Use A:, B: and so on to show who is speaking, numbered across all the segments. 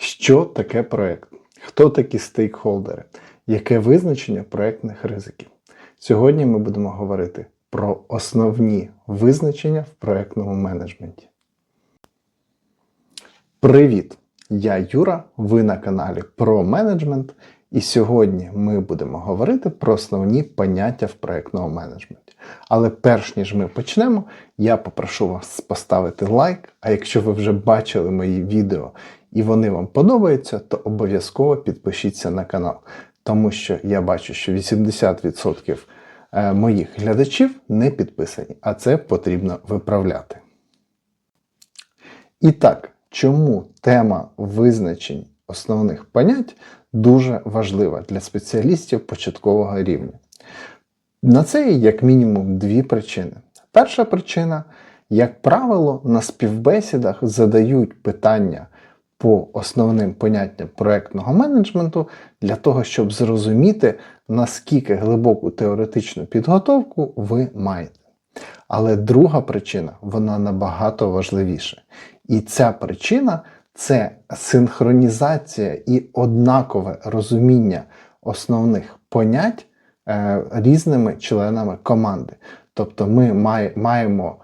A: Що таке проект? Хто такі стейкхолдери? Яке визначення проектних ризиків? Сьогодні ми будемо говорити про основні визначення в проектному менеджменті. Привіт! Я Юра, ви на каналі про менеджмент, і сьогодні ми будемо говорити про основні поняття в проектному менеджменті. Але перш ніж ми почнемо, я попрошу вас поставити лайк. А якщо ви вже бачили мої відео і вони вам подобаються, то обов'язково підпишіться на канал. Тому що я бачу, що 80% е, моїх глядачів не підписані, а це потрібно виправляти. І так, чому тема визначень основних понять дуже важлива для спеціалістів початкового рівня? На це є як мінімум дві причини. Перша причина, як правило, на співбесідах задають питання по основним поняттям проектного менеджменту для того, щоб зрозуміти, наскільки глибоку теоретичну підготовку ви маєте. Але друга причина, вона набагато важливіша. І ця причина це синхронізація і однакове розуміння основних понять е, різними членами команди. Тобто ми має, маємо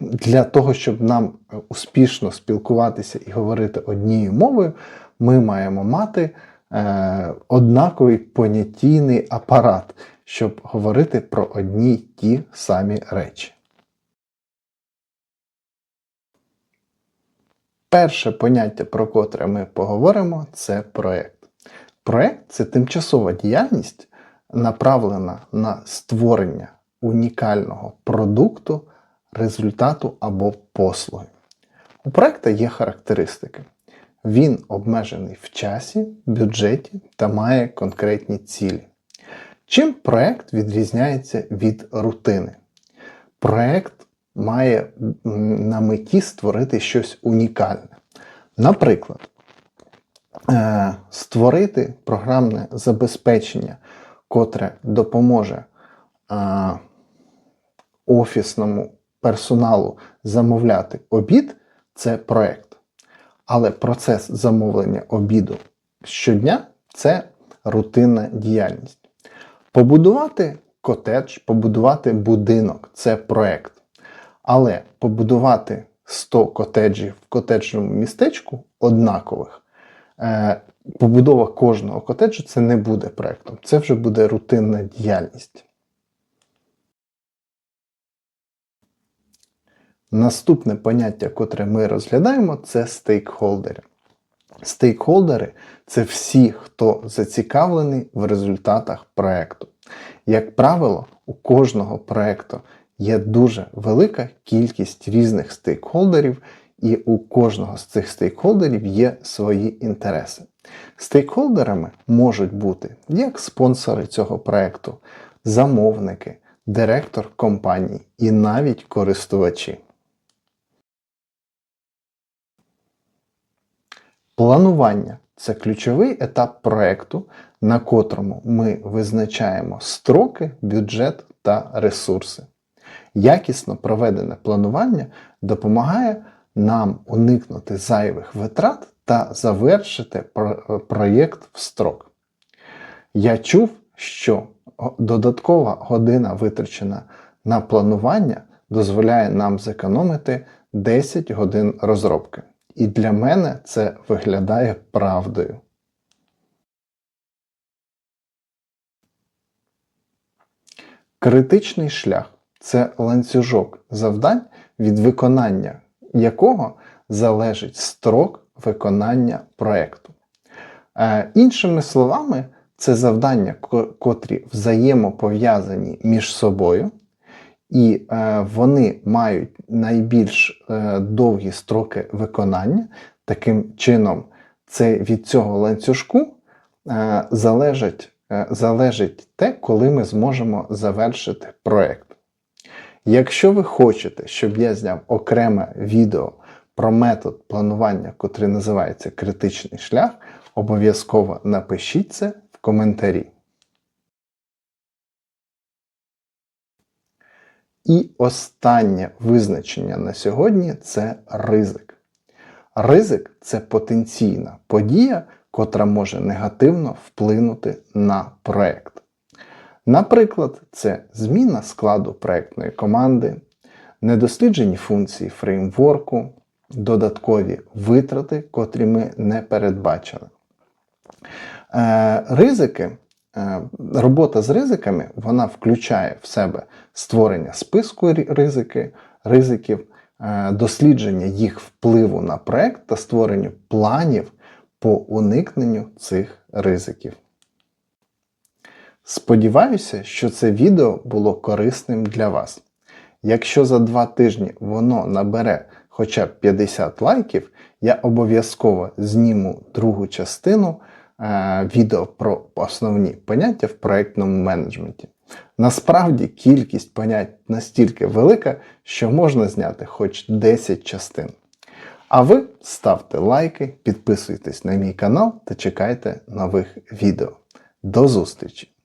A: для того, щоб нам успішно спілкуватися і говорити однією мовою, ми маємо мати е, однаковий понятійний апарат, щоб говорити про одні ті самі речі. Перше поняття, про котре ми поговоримо, це проєкт. Проєкт це тимчасова діяльність, направлена на створення унікального продукту, результату або послуги. У проєкта є характеристики. Він обмежений в часі, бюджеті та має конкретні цілі. Чим проєкт відрізняється від рутини? Проєкт має на меті створити щось унікальне. Наприклад, е, створити програмне забезпечення, котре допоможе офісному персоналу замовляти обід це проєкт. Але процес замовлення обіду щодня це рутинна діяльність. Побудувати котедж, побудувати будинок це проєкт. Але побудувати 100 котеджів в котеджному містечку однакових, е, побудова кожного котеджу це не буде проєктом, це вже буде рутинна діяльність. Наступне поняття, котре ми розглядаємо, це стейкхолдери. Стейкхолдери це всі, хто зацікавлений в результатах проєкту. Як правило, у кожного проєкту є дуже велика кількість різних стейкхолдерів, і у кожного з цих стейкхолдерів є свої інтереси. Стейкхолдерами можуть бути як спонсори цього проєкту, замовники, директор компанії і навіть користувачі. Планування це ключовий етап проєкту, на котрому ми визначаємо строки, бюджет та ресурси. Якісно проведене планування допомагає нам уникнути зайвих витрат та завершити проєкт в строк. Я чув, що додаткова година витрачена на планування дозволяє нам зекономити 10 годин розробки. І для мене це виглядає правдою. Критичний шлях це ланцюжок завдань, від виконання якого залежить строк виконання проєкту. Е, іншими словами, це завдання, котрі взаємопов'язані між собою, і е, вони мають найбільш е, довгі строки виконання. Таким чином, це від цього ланцюжку е, залежить, е, залежить те, коли ми зможемо завершити проєкт. Якщо ви хочете, щоб я зняв окреме відео про метод планування, котрий називається критичний шлях, обов'язково напишіть це в коментарі. І останнє визначення на сьогодні це ризик. Ризик це потенційна подія, котра може негативно вплинути на проект. Наприклад, це зміна складу проектної команди, недосліджені функції фреймворку, додаткові витрати, котрі ми не передбачили. Е, Ризики, робота з ризиками, вона включає в себе створення списку ризики, ризиків, е, дослідження їх впливу на проект та створення планів по уникненню цих ризиків. Сподіваюся, що це відео було корисним для вас. Якщо за два тижні воно набере хоча б 50 лайків, я обов'язково зніму другу частину е, відео про основні поняття в проєктному менеджменті. Насправді кількість понять настільки велика, що можна зняти хоч 10 частин. А ви ставте лайки, підписуйтесь на мій канал та чекайте нових відео. До зустрічі!